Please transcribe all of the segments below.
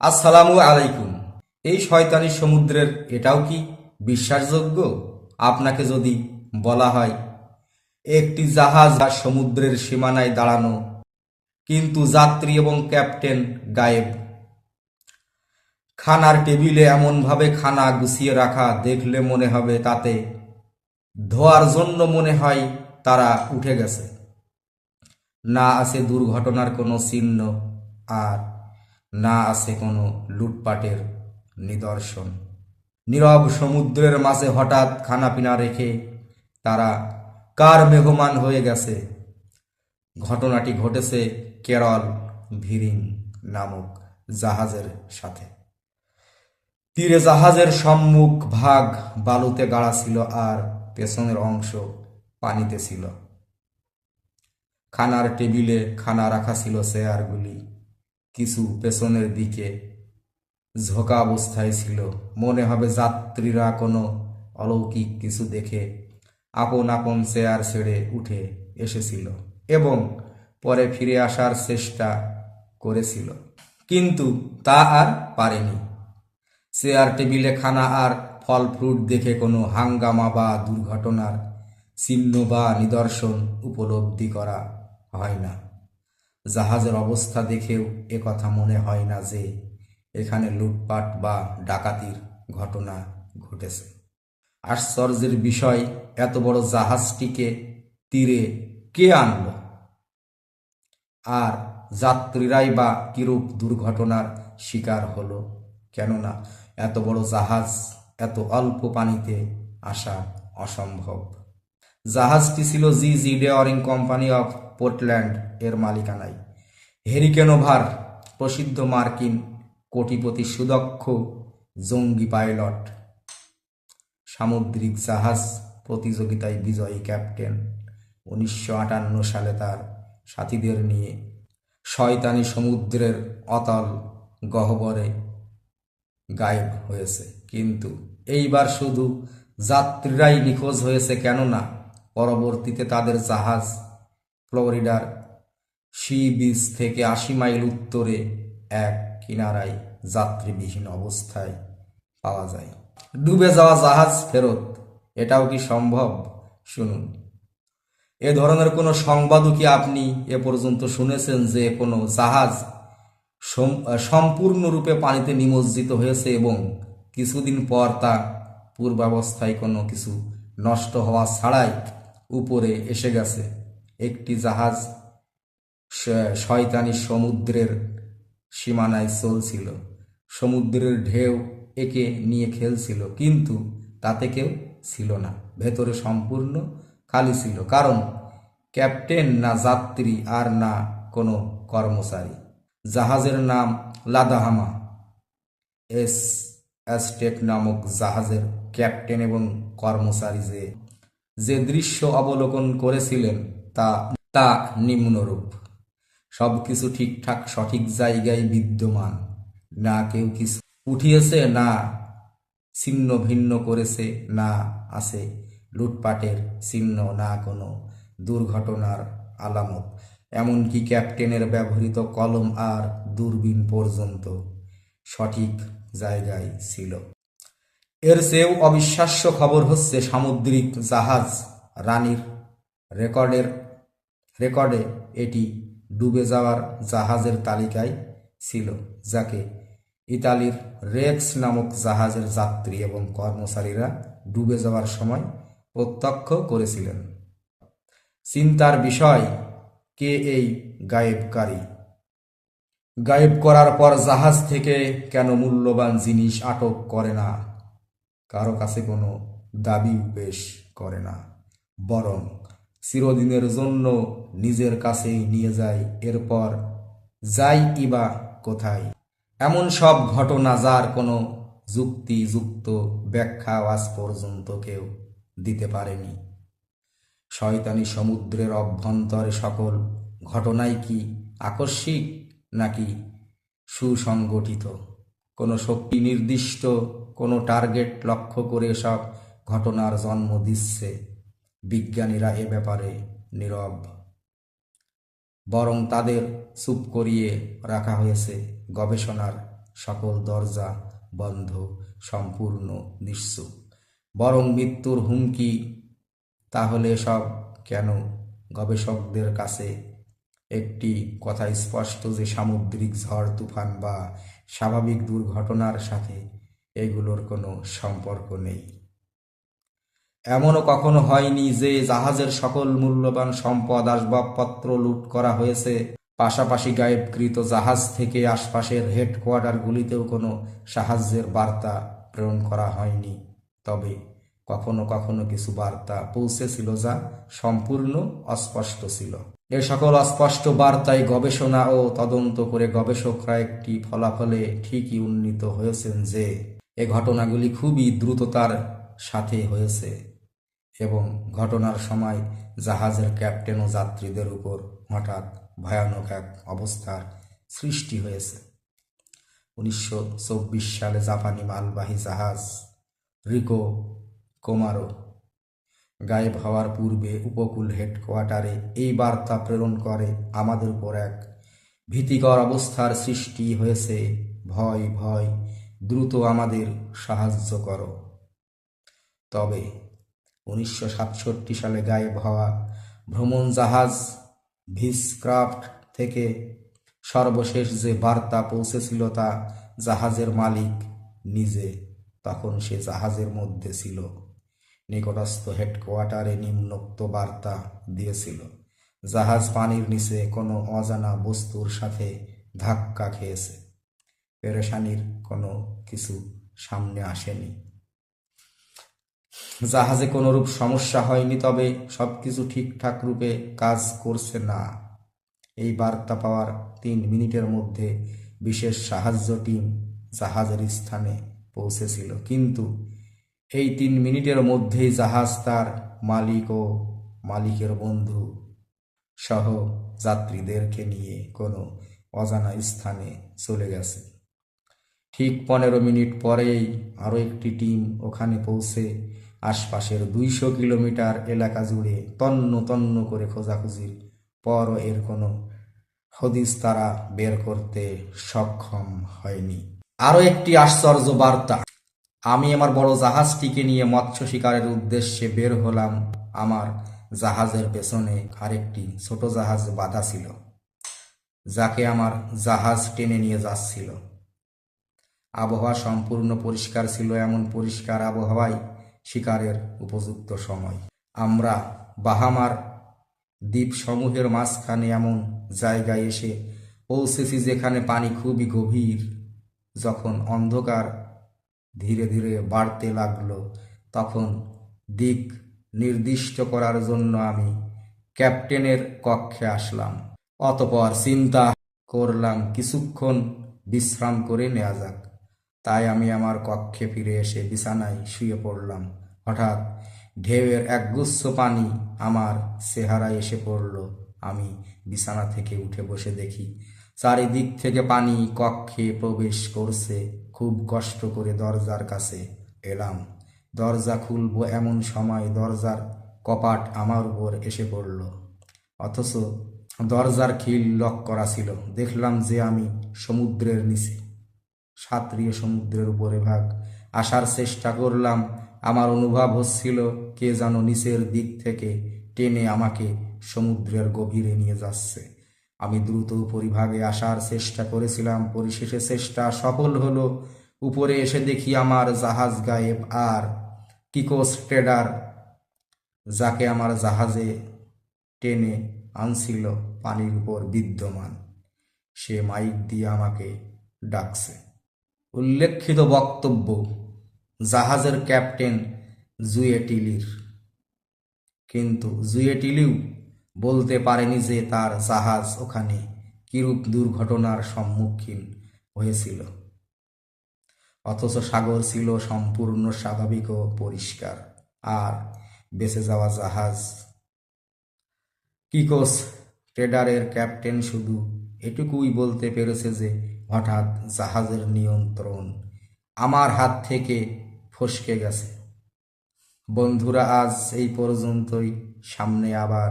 আসসালামু আলাইকুম। এই শয়তানি সমুদ্রের এটাও কি বিশ্বাসযোগ্য? আপনাকে যদি বলা হয়, একটি জাহাজ আর সমুদ্রের সীমানায় দাঁড়ানো, কিন্তু যাত্রী এবং ক্যাপ্টেন গায়েব। খানার টেবিলে এমনভাবে খানা গুছিয়ে রাখা দেখলে মনে হবে তাতে ধোয়ার জন্য মনে হয় তারা উঠে গেছে। না আছে দুর্ঘটনার কোনো চিহ্ন আর না আছে কোনো লুটপাটের নিদর্শন। নীরব সমুদ্রের মাঝে হঠাৎ খানাপিনা রেখে তারা কার মেহমান হয়ে গেছে? ঘটনাটি ঘটেছে কেরল ভিরিং নামক জাহাজের সাথে। তীরে জাহাজের সম্মুখ ভাগ বালুতে গাড়া ছিল আর পেছনের অংশ পানিতে ছিল। খানার টেবিলে খানা রাখা ছিল চেয়ারগুলি। কিছু পেছনের দিকে ঝোঁকা অবস্থায় ছিল। মনে হবে যাত্রীরা কোনো অলৌকিক কিছু দেখে আপন আপন চেয়ার ছেড়ে উঠে এসেছিল এবং পরে ফিরে আসার চেষ্টা করেছিল। কিন্তু তা আর পারেনি। চেয়ার টেবিলে খানা আর ফল ফ্রুট দেখে কোনো হাঙ্গামা বা দুর্ঘটনার চিহ্ন বা নিদর্শন উপলব্ধি করা হয় না। জাহাজের অবস্থা দেখেও কথা মনে হয় না যে এখানে লুটপাট বা ডাকাতির ঘটনা ঘটেছে। আশ্চর্যের বিষয়, এত বড় জাহাজটিকে তীরে কে আনল? আর যাত্রীরাই বা কিরূপ দুর্ঘটনার শিকার হলো? কেননা এত বড় জাহাজ, এত অল্প পানিতে আসা অসম্ভব। জাহাজটি ছিল G G daring company of Portland এর মালিকানায়। হেরিকেনোভার প্রসিদ্ধ মার্কিন কোটিপতি সুদক্ষ জঙ্গি পাইলট, সামুদ্রিক জাহাজ প্রতিযোগিতায় বিজয়ী ক্যাপ্টেন উনিশশো আটান্ন সালে তার সাথীদের নিয়ে শয়তানি সমুদ্রের অতল গহ্বরে গায়েব হয়েছে। কিন্তু এইবার শুধু যাত্রীরাই নিখোঁজ হয়েছে কেননা পরবর্তীতে তাদের জাহাজ ফ্লোরিডার সি বিচ থেকে আশি মাইল উত্তরে এক কিনারায় যাত্রীবিহীন অবস্থায় পাওয়া যায়। ডুবে যাওয়া জাহাজ ফেরত, এটাও কি সম্ভব? শুনুন। এ ধরনের কোনো সংবাদও কি আপনি এ পর্যন্ত শুনেছেন যে কোনো জাহাজ সম্পূর্ণরূপে পানিতে নিমজ্জিত হয়েছে এবং কিছুদিন পর তা পূর্বাবস্থায় কোনো কিছু নষ্ট হওয়া ছাড়াই উপরে এসে গেছে? একটি জাহাজ শয়তানি সমুদ্রের সীমানায় চলছিল। সমুদ্রের ঢেউ একে নিয়ে খেলছিল, কিন্তু তাতে কেউ ছিল না। ভেতরে সম্পূর্ণ খালি ছিল, কারণ ক্যাপ্টেন না যাত্রী আর না কোনো কর্মচারী। জাহাজের নাম লাদাহামা। এস অ্যাস্টেক নামক জাহাজের ক্যাপ্টেন এবং কর্মচারী যে যে দৃশ্য অবলোকন করেছিলেন তা তা নিম্নরূপ। সব কিছু ঠিকঠাক, সঠিক জায়গায় বিদ্যমান। না কেউ কিছু উঠিয়েছে, না ছিন্ন ভিন্ন করেছে, না আছে লুটপাটের চিহ্ন না কোনো দুর্ঘটনার আলামত। এমনকি ক্যাপ্টেনের ব্যবহৃত কলম আর দূরবীন পর্যন্ত সঠিক জায়গায় ছিল। এর চেয়েও অবিশ্বাস্য খবর হচ্ছে সামুদ্রিক জাহাজ, রানীর রেকর্ডের, রেকর্ডে এটি ডুবে যাওয়ার জাহাজের তালিকায় ছিল, যাকে ইতালির রেক্স নামক জাহাজের যাত্রী এবং কর্মচারীরা ডুবে যাওয়ার সময় প্রত্যক্ষ করেছিলেন। চিন্তার বিষয়, কে এই গায়েবকারী? গায়েব করার পর জাহাজ থেকে কেন মূল্যবান জিনিস আটক করে না? কারও কাছে কোনো দাবি পেশ করে না, বরং চিরদিনের জন্য নিজের কাছেই নিয়ে যায়, এরপর যাই ইবা কোথায়। এমন সব ঘটনা যার কোনো যুক্তিযুক্ত ব্যাখ্যা আজ পর্যন্ত কেউ দিতে পারেনি। শয়তানি সমুদ্রের অভ্যন্তরে সকল ঘটনাই কি আকস্মিক নাকি সুসংগঠিত? কোনো শক্তি নির্দিষ্ট, কোনো টার্গেট লক্ষ্য করে সব ঘটনার জন্ম দিচ্ছে বিজ্ঞানীরা এ ব্যাপারে নীরব। বরং তাদের চুপ করিয়ে রাখা হয়েছে গবেষণার সকল দরজা বন্ধ, সম্পূর্ণ নিঃসুপ বরং মৃত্যুর হুমকি, তাহলে সব কেন? গবেষকদের কাছে একটি কথা স্পষ্ট যে সামুদ্রিক ঝড়, তুফান বা স্বাভাবিক দুর্ঘটনার সাথে এগুলোর কোনো সম্পর্ক নেই। এমনও কখনো হয়নি যে জাহাজের সকল মূল্যবান সম্পদ আসবাবপত্র লুট করা হয়েছে। পাশাপাশি গায়েবকৃত জাহাজ থেকে আশপাশের হেডকোয়ার্টারগুলিতেও কোনো সাহায্যের বার্তা প্রেরণ করা হয়নি। তবে কখনো কখনো কিছু বার্তা পৌঁছেছিল যা সম্পূর্ণ অস্পষ্ট ছিল। এ সকল অস্পষ্ট বার্তায় গবেষণা ও তদন্ত করে গবেষকরা একটি ফলাফলে ঠিকই উন্নীত হয়েছেন যে, এ ঘটনাগুলি খুবই দ্রুততার সাথে হয়েছে। এবং ঘটনার সময় জাহাজের ক্যাপ্টেন ও যাত্রীদের উপর হঠাৎ ভয়ানক এক অবস্থার সৃষ্টি হয়েছে। উনিশশো চব্বিশ সালে জাপানি মালবাহী জাহাজ রিকো কোমারো গায়েব হওয়ার পূর্বে উপকূল হেডকোয়ার্টারে এই বার্তা প্রেরণ করে, আমাদের উপর এক ভীতিকর অবস্থার সৃষ্টি হয়েছে। ভয় ভয়, দ্রুত আমাদের সাহায্য করো। তবে উনিশশো সাতষট্টি সালে গায়েব হওয়া ভ্রমণ জাহাজ ভিসক্রাফট থেকে সর্বশেষ যে বার্তা পৌঁছেছিল তা জাহাজের মালিক নিজে, তখন সে জাহাজের মধ্যে ছিল। নিকটস্থ হেডকোয়ার্টারে নিম্নোক্ত বার্তা দিয়েছিল, জাহাজ পানির নিচে কোনো অজানা বস্তুর সাথে ধাক্কা খেয়েছে। পেরেশানির কোনো কিছু সামনে আসেনি। জাহাজে কোনোরূপ সমস্যা হয়নি, তবে সবকিছু ঠিকঠাক রূপে কাজ করছে না। এই বার্তা পাওয়ার তিন মিনিটের মধ্যে বিশেষ সাহায্য টিম জাহাজের স্থানে পৌঁছেছিল। কিন্তু এই তিন মিনিটের মধ্যেই জাহাজ তার মালিক ও মালিকের বন্ধু সহ যাত্রীদেরকে নিয়ে কোনো অজানা স্থানে চলে গেছে। ঠিক পনেরো মিনিট পরেই আরও একটি টিম ওখানে পৌঁছে আশপাশের দুইশো কিলোমিটার এলাকা জুড়ে তন্ন তন্ন করে খোঁজাখুঁজির পরও এর কোনো হদিস তারা বের করতে সক্ষম হয়নি। আরও একটি আশ্চর্য বার্তা। আমি আমার বড় জাহাজটিকে নিয়ে মৎস্য শিকারের উদ্দেশ্যে বের হলাম। আমার জাহাজের পেছনে আরেকটি ছোট জাহাজ বাঁধা ছিল, যাকে আমার জাহাজ টেনে নিয়ে যাচ্ছিল। আবহাওয়া সম্পূর্ণ পরিষ্কার ছিল এমন পরিষ্কার আবহাওয়ায় শিকারের উপযুক্ত সময়। আমরা বাহামার দ্বীপসমূহের মাঝখানে এমন জায়গায় এসে পৌঁছেছি যেখানে পানি খুবই গভীর। যখন অন্ধকার ধীরে ধীরে বাড়তে লাগল, তখন দিক নির্দিষ্ট করার জন্য আমি ক্যাপ্টেনের কক্ষে আসলাম। অতপর চিন্তা করলাম, কিছুক্ষণ বিশ্রাম করে নেওয়া যাক। তাই আমি আমার কক্ষে ফিরে এসে বিছানায় শুয়ে পড়লাম। হঠাৎ ঢেউয়ের একগুচ্ছ পানি আমার চেহারায় এসে পড়ল। আমি বিছানা থেকে উঠে বসে দেখি, চারিদিক থেকে পানি কক্ষে প্রবেশ করছে। খুব কষ্ট করে দরজার কাছে এলাম। দরজা খুলব এমন সময় দরজার কপাট আমার উপর এসে পড়ল। অথচ দরজার খিল লক করা ছিল। দেখলাম যে আমি সমুদ্রের নিচে। সাঁতরিয়ে সমুদ্রের উপরে ভাগ। আসার চেষ্টা করলাম, আমার অনুভব হচ্ছিল কে যেন নিচের দিক থেকে টেনে আমাকে সমুদ্রের গভীরে নিয়ে যাচ্ছে। আমি দ্রুত উপরিভাগে আসার চেষ্টা করেছিলাম, পরিশেষে চেষ্টা সফল হলো। উপরে এসে দেখি আমার জাহাজ গায়েব আর কিকোস ট্রেডার, যাকে আমার জাহাজে টেনে আনছিল পানির উপর বিদ্যমান। সে মাইক দিয়ে আমাকে ডাকছে। উল্লেখিত বক্তব্য জাহাজের ক্যাপ্টেন জুয়েটিলির। কিন্তু জুয়েটিলিও বলতে পারেনি যে তার জাহাজ ওখানে কিরূপ দুর্ঘটনার সম্মুখীন হয়েছিল। অথচ সাগর ছিল সম্পূর্ণ স্বাভাবিক ও পরিষ্কার, আর বেঁচে যাওয়া জাহাজ। কিকোস ট্রেডারের ক্যাপ্টেন শুধু এটুকুই বলতে পেরেছে যে হঠাৎ জাহাজের নিয়ন্ত্রণ আমার হাত থেকে ফসকে গেছে। বন্ধুরা, আজ এই পর্যন্তই। সামনে আবার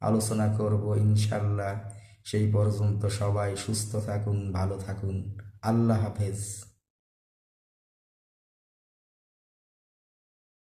আলোচনা করব ইনশাল্লাহ সেই পর্যন্ত সবাই সুস্থ থাকুন, ভালো থাকুন। আল্লাহ হাফেজ।